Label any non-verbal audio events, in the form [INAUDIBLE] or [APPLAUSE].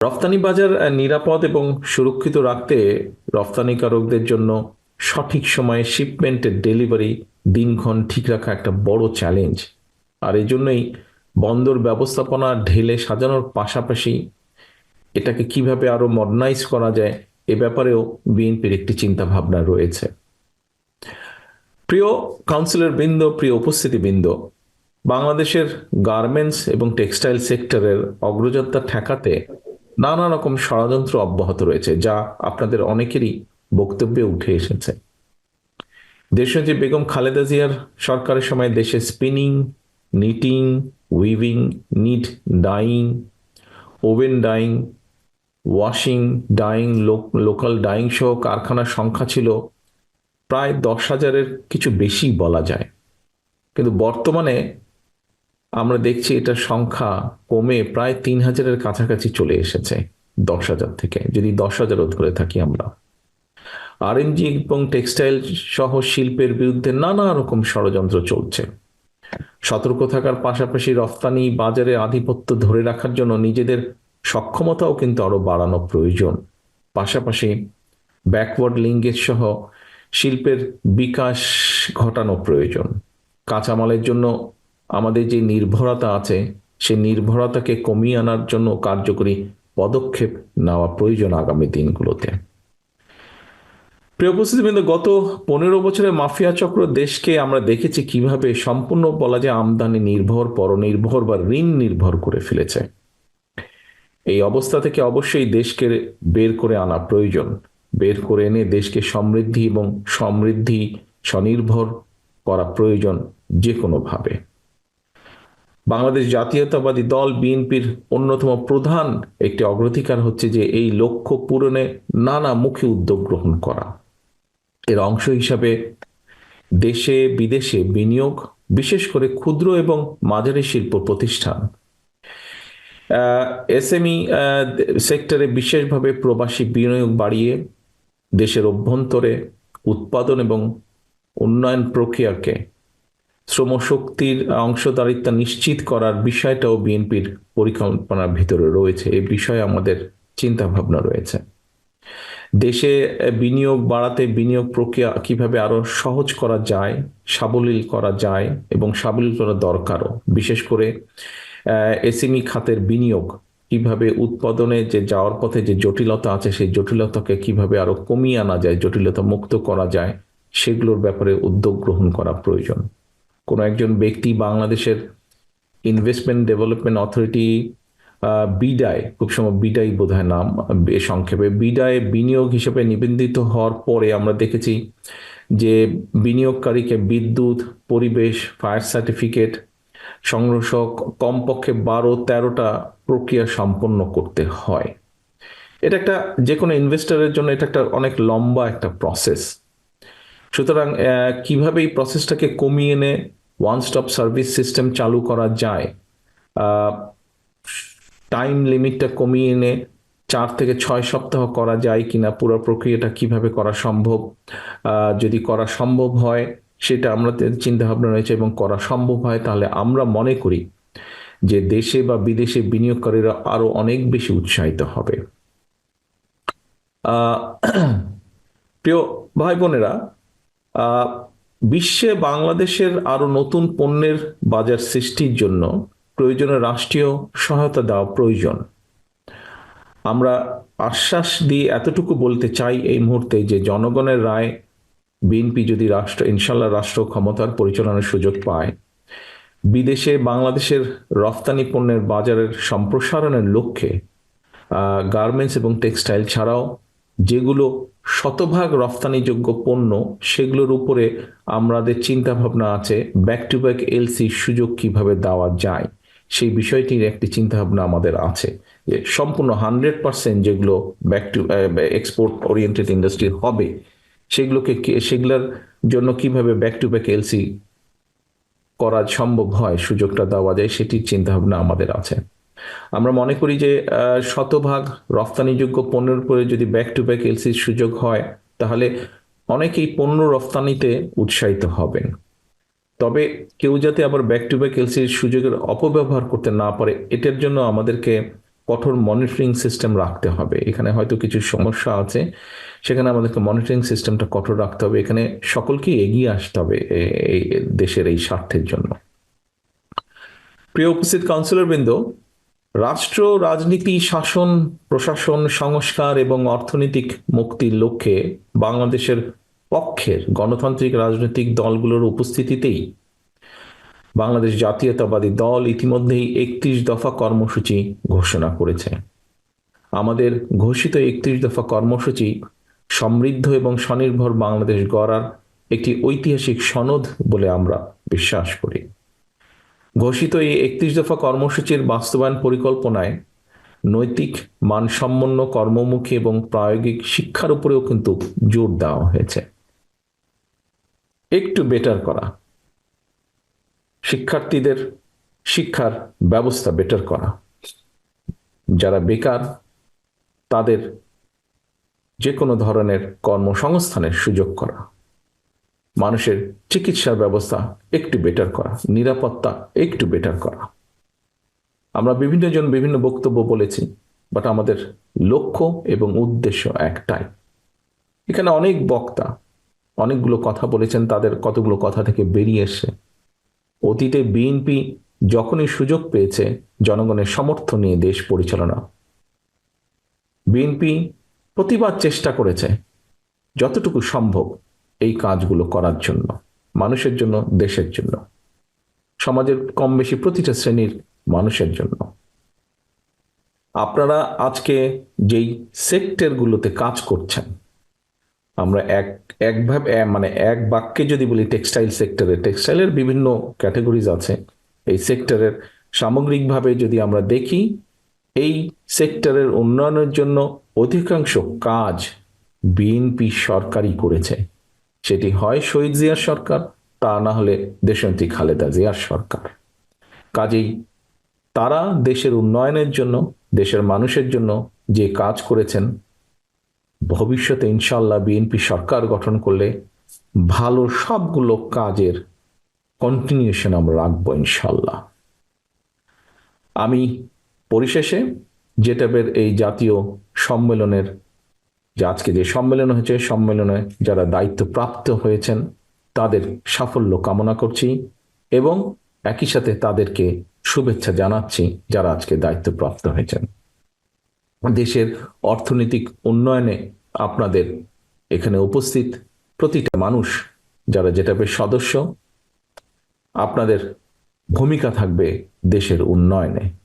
রফতানি বাজার নিরাপদ এবং সুরক্ষিত রাখতে রফতানিকারকদের জন্য সঠিক সময়ে শিপমেন্টের ডেলিভারি দিনক্ষণ ঠিক রাখা একটা বড় চ্যালেঞ্জ আর এই জন্যই বন্দর ব্যবস্থাপনা ঢেলে সাজানোর পাশাপাশি এটাকে কীভাবে আরও মডার্নাইজ করা যায়, এ ব্যাপারেও বিএনপির একটি চিন্তা ভাবনা রয়েছে। প্রিয় কাউন্সিলর বৃন্দ, প্রিয় উপস্থিতি বৃন্দ, বাংলাদেশের গার্মেন্টস এবং টেক্সটাইল সেক্টরের অগ্রযাত্রা ঠেকাতে নানা রকম ষড়যন্ত্র অব্যাহত রয়েছে, যা আপনাদের অনেকেরই বক্তব্যে উঠে এসেছে। দেশনেত্রী বেগম খালেদা জিয়ার সরকারের সময় দেশে spinning knitting weaving knit dyeing woven dyeing washing dyeing local dyeing সহ কারখানার সংখ্যা ছিল প্রায় দশ হাজারের কিছু বেশি বলা যায়। কিন্তু বর্তমানে আমরা দেখছি এটার সংখ্যা কমে প্রায় তিন হাজারের কাছাকাছি চলে এসেছে দশ হাজার থেকে, যদি দশ হাজারও ধরে থাকি আমরা। আরএমজি এবং টেক্সটাইল সহ শিল্পের বিরুদ্ধে নানা রকম ষড়যন্ত্র চলছে। সতর্ক থাকার পাশাপাশি রফতানি বাজারে আধিপত্য ধরে রাখার জন্য নিজেদের সক্ষমতাও কিন্তু আরও বাড়ানো প্রয়োজন। পাশাপাশি ব্যাকওয়ার্ড লিঙ্গেজ সহ শিল্পের বিকাশ ঘটানো প্রয়োজন। কাঁচামালের জন্য আমাদের যে নির্ভরতা আছে সেই নির্ভরতাকে কমিয়ে আনার জন্য কার্যকরী পদক্ষেপ নেওয়া প্রয়োজন আগামী দিনগুলোতে। প্রিয় গত পনেরো বছরের মাফিয়া চক্র দেশকে আমরা দেখেছি কীভাবে সম্পূর্ণ বলা যায় আমদানি নির্ভর, পরনির্ভর বা ঋণ নির্ভর করে ফেলেছে। এই অবস্থা থেকে অবশ্যই দেশকে বের করে আনা প্রয়োজন। বের করে এনে দেশকে সমৃদ্ধি এবং সমৃদ্ধি, স্বনির্ভর করা প্রয়োজন যে কোনোভাবে বাংলাদেশ জাতীয়তাবাদী দল বিএনপির অন্যতম প্রধান একটি অগ্রাধিকার হচ্ছে যে এই লক্ষ্য পূরণে নানা মুখী উদ্যোগ গ্রহণ করা। এর অংশ হিসাবে দেশে বিদেশে বিনিয়োগ, বিশেষ করে ক্ষুদ্র এবং মাঝারি শিল্প প্রতিষ্ঠান। এসএমই সেক্টরে বিশেষভাবে প্রবাসী বিনিয়োগ বাড়িয়ে দেশের অভ্যন্তরে উৎপাদন এবং উন্নয়ন প্রক্রিয়াকে শ্রমশক্তির অংশদারিত্ব নিশ্চিত করার বিষয়টাও বিএনপির পরিকল্পনার ভিতরে রয়েছে। এই বিষয়ে আমাদের চিন্তা ভাবনা রয়েছে। দেশে বিনিয়োগ বাড়াতে বিনিয়োগ প্রক্রিয়া কীভাবে আরও সহজ করা যায়, সাবলীল করা যায় এবং সাবলীল করা দরকারও। বিশেষ করে এসএমই খাতের বিনিয়োগ কীভাবে উৎপাদনে যে যাওয়ার পথে যে জটিলতা আছে, সেই জটিলতাকে কীভাবে আরও কমিয়ে আনা যায়, জটিলতা মুক্ত করা যায়, সেগুলোর ব্যাপারে উদ্যোগ গ্রহণ করা প্রয়োজন। কোনো একজন ব্যক্তি বাংলাদেশের ইনভেস্টমেন্ট ডেভেলপমেন্ট অথরিটি বিডায় খুব সময় বিডাই বোধ হয় নাম সংক্ষেপে বিডায় বিনিয়োগ হিসেবে নিবন্ধিত হওয়ার পরে আমরা দেখেছি যে বিনিয়োগকারীকে বিদ্যুৎ, পরিবেশ ফায়ার সার্টিফিকেট সংগ্রহ কমপক্ষে বারো, তেরোটা প্রক্রিয়া সম্পন্ন করতে হয়। এটা একটা যে কোনো ইনভেস্টরের জন্য এটা একটা অনেক লম্বা একটা প্রসেস সুতরাং কীভাবে এই প্রসেসটাকে কমিয়ে এনে ওয়ান স্টপ সার্ভিস সিস্টেম চালু করা যায় টাইম লিমিটটা কমিয়ে এনে চার থেকে ছয় সপ্তাহ করা যায় কিনা, পুরো প্রক্রিয়াটা কীভাবে করা সম্ভব যদি করা সম্ভব হয়, সেটা আমরা চিন্তা ভাবনা রয়েছে এবং করা সম্ভব হয়, তাহলে আমরা মনে করি যে দেশে বা বিদেশে বিনিয়োগকারীরা আরও অনেক বেশি উৎসাহিত হবে। [CLEARS THROAT] প্রিয় ভাই বোনেরা বিশ্বে বাংলাদেশের আরও নতুন পণ্যের বাজার সৃষ্টির জন্য প্রয়োজনে রাষ্ট্রীয় সহায়তা দেওয়া প্রয়োজন। আমরা আশ্বাস দিয়ে এতটুকু বলতে চাই এই মুহূর্তে যে জনগণের রায়, বিএনপি যদি রাষ্ট্র ইনশাল্লাহ রাষ্ট্র ক্ষমতার পরিচালনার সুযোগ পায়, বিদেশে বাংলাদেশের রফতানি পণ্যের বাজারের সম্প্রসারণের লক্ষ্যে গার্মেন্টস এবং টেক্সটাইল ছাড়াও যেগুলো শতভাগ রফতানিযোগ্য পণ্য, সেগুলোর উপরে আমাদের চিন্তা ভাবনা আছে ব্যাক টু ব্যাক এলসি সুযোগ কীভাবে দেওয়া যায়, সেই বিষয়টির একটি চিন্তা ভাবনা আমাদের আছে। যে সম্পূর্ণ হান্ড্রেড পার্সেন্ট যেগুলো back to export oriented industry হবে, সেগুলোকে সেগুলোর জন্য কীভাবে ব্যাক টু ব্যাক এলসি করা সম্ভব হয়, সুযোগটা দেওয়া যায়, সেটির চিন্তা ভাবনা আমাদের আছে। আমরা মনে করি যে শতভাগ রফতানিযোগ্য পণ্যের উপরে যদি ব্যাক টু ব্যাক এলসির সুযোগ হয়, তাহলে অনেকেই পণ্য রফতানিতে উৎসাহিত হবেন। তবে কেউ যাতে আবার ব্যাক টু ব্যাক এলসির সুযোগের অপব্যবহার করতে না পারে, এটার জন্য আমাদেরকে কঠোর মনিটরিং সিস্টেম রাখতে হবে। এখানে হয়তো কিছু সমস্যা আছে, সেখানে আমাদেরকে মনিটরিং সিস্টেমটা কঠোর রাখতে হবে। এখানে সকলকে এগিয়ে আসতে হবে এই দেশের এই স্বার্থের জন্য। প্রিয় উপস্থিত কাউন্সিলর বৃন্দ রাষ্ট্র, রাজনীতি, শাসন, প্রশাসন, সংস্কার এবং অর্থনৈতিক মুক্তির লক্ষ্যে বাংলাদেশের পক্ষের গণতান্ত্রিক রাজনৈতিক দলগুলোর উপস্থিতিতেই বাংলাদেশ জাতীয়তাবাদী দল ইতিমধ্যেই একত্রিশ দফা কর্মসূচি ঘোষণা করেছে। আমাদের ঘোষিত একত্রিশ দফা কর্মসূচি সমৃদ্ধ এবং স্বনির্ভর বাংলাদেশ গড়ার একটি ঐতিহাসিক সনদ বলে আমরা বিশ্বাস করি। ঘোষিত এই একত্রিশ দফা কর্মসূচির বাস্তবায়ন পরিকল্পনায় নৈতিক মানসম্পন্ন কর্মমুখী এবং প্রায়োগিক শিক্ষার উপরেও কিন্তু জোর দেওয়া হয়েছে। একটু বেটার করা। শিক্ষার্থীদের শিক্ষার ব্যবস্থা বেটার করা। যারা বেকার, তাদের যে কোনো ধরনের কর্মসংস্থানের সুযোগ করা। মানুষের চিকিৎসার ব্যবস্থা একটু বেটার করা, নিরাপত্তা একটু বেটার করা। আমরা বিভিন্ন জন বিভিন্ন বক্তব্য বলেছি বাট আমাদের লক্ষ্য এবং উদ্দেশ্য একটাই। এখানে অনেক বক্তা অনেকগুলো কথা বলেছেন, তাদের কতগুলো কথা থেকে বেরিয়ে এসে অতীতে বিএনপি যখনই সুযোগ পেয়েছে, জনগণের সমর্থন নিয়ে দেশ পরিচালনা। বিএনপি প্রতিবার চেষ্টা করেছে, যতটুকু সম্ভব এই কাজগুলো করার জন্য, মানুষের জন্য, দেশের জন্য, সমাজের কম বেশি প্রতিটা শ্রেণির মানুষের জন্য। আপনারা আজকে যেই সেক্টরগুলোতে কাজ করছেন, আমরা এক একভাবে মানে এক বাক্যে যদি বলি টেক্সটাইল সেক্টরে, টেক্সটাইলের বিভিন্ন ক্যাটাগরিজ আছে, এই সেক্টরের সামগ্রিকভাবে যদি আমরা দেখি, এই সেক্টরের উন্নয়নের জন্য অধিকাংশ কাজ বিএনপি সরকারই করেছে। সেটি হয় শহীদ জিয়ার সরকার, তা না হলে দেশনেত্রী খালেদা জিয়ার সরকার। কাজেই তারা দেশের উন্নয়নের জন্য, দেশের মানুষের জন্য যে কাজ করেছেন, ভবিষ্যতে ইনশাল্লাহ বিএনপি সরকার গঠন করলে ভালো সবগুলো কাজের কন্টিনিউশন আমরা রাখব ইনশাল্লাহ আমি পরিশেষে জেটাবের এই জাতীয় সম্মেলনের যে আজকে যে সম্মেলন হয়েছে, সম্মেলনে যারা দায়িত্বপ্রাপ্ত হয়েছেন, তাদের সাফল্য কামনা করছি এবং একই সাথে তাদেরকে শুভেচ্ছা জানাচ্ছি যারা আজকে দায়িত্বপ্রাপ্ত হয়েছেন। দেশের অর্থনৈতিক উন্নয়নে আপনাদের এখানে উপস্থিত প্রতিটা মানুষ যারা জেটাবের সদস্য, আপনাদের ভূমিকা থাকবে দেশের উন্নয়নে।